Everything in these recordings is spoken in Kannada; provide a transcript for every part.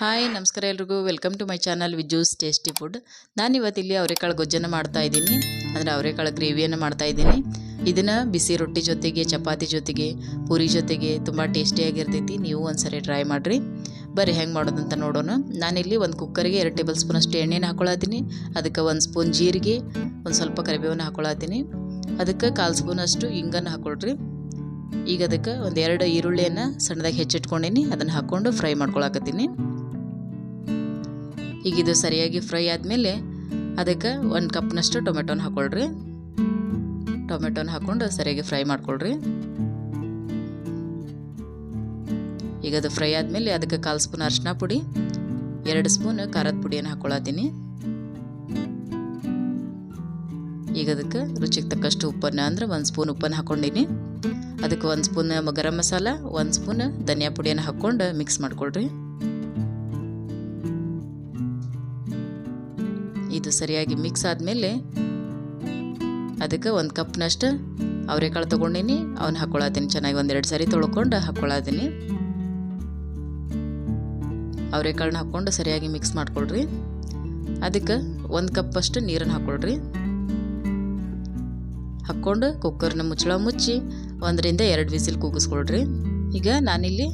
ಹಾಯ್, ನಮಸ್ಕಾರ ಎಲ್ರಿಗೂ. Welcome to my channel Viju's tasty food ನಾನು ಇವತ್ತಿಲ್ಲಿ ಅವರೆಕಾಳು ಗೊಜ್ಜನ್ನು ಮಾಡ್ತಾ ಇದ್ದೀನಿ. ಅಂದರೆ ಅವರೆಕಾಳು ಗ್ರೇವಿಯನ್ನು ಮಾಡ್ತಾ ಇದ್ದೀನಿ. ಇದನ್ನು ಬಿಸಿ ರೊಟ್ಟಿ ಜೊತೆಗೆ, ಚಪಾತಿ ಜೊತೆಗೆ, ಪೂರಿ ಜೊತೆಗೆ ತುಂಬ ಟೇಸ್ಟಿಯಾಗಿರ್ತೈತಿ ನೀವು ಒಂದ್ಸರಿ ಟ್ರೈ ಮಾಡಿರಿ. ಬರ್ರಿ, ಹೆಂಗೆ ಮಾಡೋದಂತ ನೋಡೋಣ. ನಾನಿಲ್ಲಿ ಒಂದು ಕುಕ್ಕರಿಗೆ ಎರಡು ಟೇಬಲ್ ಸ್ಪೂನ್ ಅಷ್ಟು ಎಣ್ಣೆನ ಹಾಕೊಳತ್ತೀನಿ. ಅದಕ್ಕೆ ಒಂದು ಸ್ಪೂನ್ ಜೀರಿಗೆ, ಒಂದು ಸ್ವಲ್ಪ ಕರಿಬೇವನ್ನು ಹಾಕೊಳತ್ತೀನಿ. ಅದಕ್ಕೆ ಕಾಲು ಸ್ಪೂನ್ ಅಷ್ಟು ಹಿಂಗನ್ನು ಹಾಕೊಳ್ರಿ. ಈಗ ಅದಕ್ಕೆ ಒಂದು ಎರಡು ಈರುಳ್ಳಿಯನ್ನು ಸಣ್ಣದಾಗಿ ಹೆಚ್ಚಿಟ್ಕೊಂಡೀನಿ. ಅದನ್ನು ಹಾಕ್ಕೊಂಡು ಫ್ರೈ ಮಾಡ್ಕೊಳಕತ್ತೀನಿ. ಈಗ ಇದು ಸರಿಯಾಗಿ ಫ್ರೈ ಆದಮೇಲೆ ಅದಕ್ಕೆ ಒಂದು ಕಪ್ನಷ್ಟು ಟೊಮೆಟೊನ ಹಾಕ್ಕೊಳ್ರಿ ಟೊಮೆಟೊನ ಹಾಕ್ಕೊಂಡು ಸರಿಯಾಗಿ ಫ್ರೈ ಮಾಡ್ಕೊಳ್ರಿ. ಈಗ ಅದು ಫ್ರೈ ಆದಮೇಲೆ ಅದಕ್ಕೆ ಕಾಲು ಸ್ಪೂನ್ ಅರಿಶಿನ ಪುಡಿ, ಎರಡು ಸ್ಪೂನ್ ಖಾರದ ಪುಡಿಯನ್ನು ಹಾಕ್ಕೊಳತ್ತೀನಿ ಈಗ ಅದಕ್ಕೆ ರುಚಿಗೆ ತಕ್ಕಷ್ಟು ಉಪ್ಪನ್ನು ಅಂದ್ರೆ ಒಂದು ಸ್ಪೂನ್ ಉಪ್ಪನ್ನು ಹಾಕ್ಕೊಂಡಿನಿ ಅದಕ್ಕೆ ಒಂದು ಸ್ಪೂನ್ ಗರಂ ಮಸಾಲ, ಒಂದು ಸ್ಪೂನ್ ಧನಿಯಾ ಪುಡಿಯನ್ನು ಹಾಕ್ಕೊಂಡು ಮಿಕ್ಸ್ ಮಾಡ್ಕೊಳ್ರಿ. ಇದು ಸರಿಯಾಗಿ ಮಿಕ್ಸ್ ಆದಮೇಲೆ ಅದಕ್ಕೆ ಒಂದು ಕಪ್ನಷ್ಟು ಅವರೆಕಾಳು ತೊಗೊಂಡಿನಿ ಅವನ್ನ ಹಾಕ್ಕೊಳತ್ತೀನಿ ಚೆನ್ನಾಗಿ ಒಂದೆರಡು ಸರಿ ತೊಳ್ಕೊಂಡು ಹಾಕ್ಕೊಳತ್ತೀನಿ ಅವರೆಕಾಳನ್ನ ಹಾಕ್ಕೊಂಡು ಸರಿಯಾಗಿ ಮಿಕ್ಸ್ ಮಾಡ್ಕೊಳ್ರಿ. ಅದಕ್ಕೆ ಒಂದು ಕಪ್ಪಷ್ಟು ನೀರನ್ನು ಹಾಕ್ಕೊಳ್ರಿ ಹಾಕ್ಕೊಂಡು ಕುಕ್ಕರ್ನ ಮುಚ್ಚಳ ಮುಚ್ಚಿ ಒಂದರಿಂದ ಎರಡು ವಿಸಿಲ್ ಕೂಗಿಸ್ಕೊಳ್ರಿ. ಈಗ ನಾನಿಲ್ಲಿ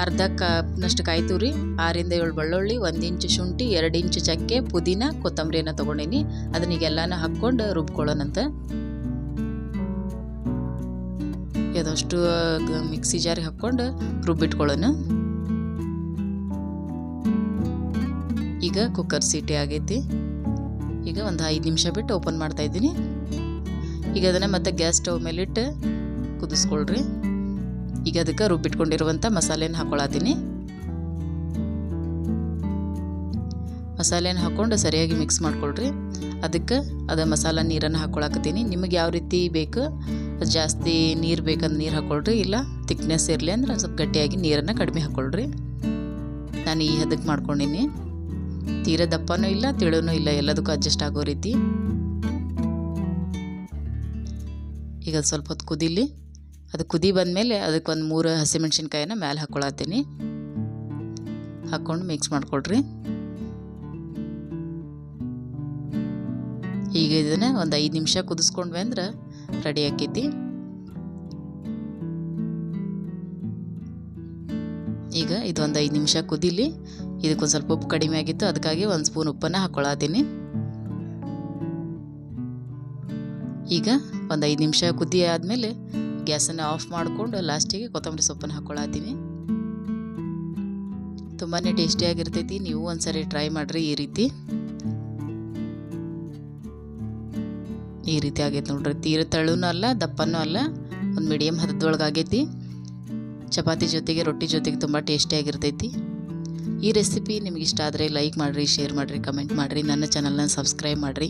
ಅರ್ಧ ಕಪ್ನಷ್ಟು ಕಾಯಿ ತುರಿ ಆರಿಂದ ಏಳು ಬೆಳ್ಳುಳ್ಳಿ, ಒಂದು ಇಂಚು ಶುಂಠಿ, ಎರಡು ಇಂಚು ಚಕ್ಕೆ, ಪುದೀನ, ಕೊತ್ತಂಬರಿಯನ್ನು ತೊಗೊಂಡೀನಿ. ಅದನ್ನಿಗೆಲ್ಲನೂ ಹಾಕ್ಕೊಂಡು ರುಬ್ಕೊಳ್ಳೋಣಂತ. ಅದಷ್ಟು ಮಿಕ್ಸಿ ಜಾರಿ ಹಾಕ್ಕೊಂಡು ರುಬ್ಬಿಟ್ಕೊಳ್ಳೋಣ. ಈಗ ಕುಕ್ಕರ್ ಸೀಟಿ ಆಗೈತಿ. ಈಗ ಒಂದು ಐದು ನಿಮಿಷ ಬಿಟ್ಟು ಓಪನ್ ಮಾಡ್ತಾ ಇದ್ದೀನಿ. ಈಗ ಅದನ್ನು ಮತ್ತೆ ಗ್ಯಾಸ್ ಸ್ಟವ್ ಮೇಲಿಟ್ಟು ಕುದಿಸ್ಕೊಳ್ರಿ. ಈಗ ಅದಕ್ಕೆ ರುಬ್ಬಿಟ್ಕೊಂಡಿರುವಂಥ ಮಸಾಲೆನ ಹಾಕೊಳತ್ತೀನಿ. ಮಸಾಲೆನ ಹಾಕ್ಕೊಂಡು ಸರಿಯಾಗಿ ಮಿಕ್ಸ್ ಮಾಡ್ಕೊಳ್ರಿ. ಅದಕ್ಕೆ ಅದು ಮಸಾಲ ನೀರನ್ನು ಹಾಕ್ಕೊಳಕತ್ತೀನಿ ನಿಮಗೆ ಯಾವ ರೀತಿ ಬೇಕು, ಜಾಸ್ತಿ ನೀರು ಬೇಕಂದ್ರೆ ನೀರು ಹಾಕ್ಕೊಳ್ರಿ ಇಲ್ಲ ತಿಕ್ನೆಸ್ ಇರಲಿ ಅಂದ್ರೆ ಸ್ವಲ್ಪ ಗಟ್ಟಿಯಾಗಿ ನೀರನ್ನು ಕಡಿಮೆ ಹಾಕ್ಕೊಳ್ರಿ ನಾನು ಈ ಹದಕ್ಕೆ ಮಾಡ್ಕೊಂಡಿನಿ. ತೀರ ದಪ್ಪನೂ ಇಲ್ಲ, ತಿಳುನೂ ಇಲ್ಲ, ಎಲ್ಲದಕ್ಕೂ ಅಡ್ಜಸ್ಟ್ ಆಗೋ ರೀತಿ. ಈಗ ಸ್ವಲ್ಪ ಹೊತ್ತು ಕುದೀಲಿ. ಅದು ಕುದಿ ಬಂದಮೇಲೆ ಅದಕ್ಕೆ ಒಂದು ಮೂರು ಹಸಿಮೆಣ್ಸಿನ್ಕಾಯಿನ ಮೇಲೆ ಹಾಕ್ಕೊಳತ್ತೀನಿ ಹಾಕ್ಕೊಂಡು ಮಿಕ್ಸ್ ಮಾಡ್ಕೊಳ್ರಿ. ಈಗ ಇದನ್ನು ಒಂದು ಐದು ನಿಮಿಷ ಕುದಿಸ್ಕೊಂಡ್ವಿ ಅಂದ್ರೆ ರೆಡಿ ಆಕೈತಿ. ಈಗ ಇದೊಂದು ಐದು ನಿಮಿಷ ಕುದಿಲಿ. ಇದಕ್ಕೊಂದು ಸ್ವಲ್ಪ ಉಪ್ಪು ಕಡಿಮೆ ಆಗಿತ್ತು, ಅದಕ್ಕಾಗಿ ಒಂದು ಸ್ಪೂನ್ ಉಪ್ಪನ್ನು ಹಾಕ್ಕೊಳತ್ತೀನಿ ಈಗ ಒಂದು ಐದು ನಿಮಿಷ ಕುದಿ ಆದಮೇಲೆ ಗ್ಯಾಸನ್ನು ಆಫ್ ಮಾಡಿಕೊಂಡು ಲಾಸ್ಟಿಗೆ ಕೊತ್ತಂಬರಿ ಸೊಪ್ಪನ್ನು ಹಾಕ್ಕೊಳತ್ತೀನಿ. ತುಂಬಾ ಟೇಸ್ಟಿಯಾಗಿರ್ತೈತಿ. ನೀವು ಒಂದ್ಸರಿ ಟ್ರೈ ಮಾಡಿರಿ ಈ ರೀತಿ. ಈ ರೀತಿ ಆಗೈತೆ ನೋಡ್ರಿ. ತೀರ ತಳುನೂ ಅಲ್ಲ, ದಪ್ಪನೂ ಅಲ್ಲ, ಒಂದು ಮೀಡಿಯಮ್ ಹದದೊಳಗೆ ಆಗೈತಿ ಚಪಾತಿ ಜೊತೆಗೆ, ರೊಟ್ಟಿ ಜೊತೆಗೆ ತುಂಬ ಟೇಸ್ಟಿಯಾಗಿರ್ತೈತಿ. ಈ ರೆಸಿಪಿ ನಿಮ್ಗೆ ಇಷ್ಟ ಆದರೆ ಲೈಕ್ ಮಾಡಿರಿ ಶೇರ್ ಮಾಡಿರಿ ಕಮೆಂಟ್ ಮಾಡಿರಿ. ನನ್ನ ಚಾನಲ್ನ ಸಬ್ಸ್ಕ್ರೈಬ್ ಮಾಡಿರಿ.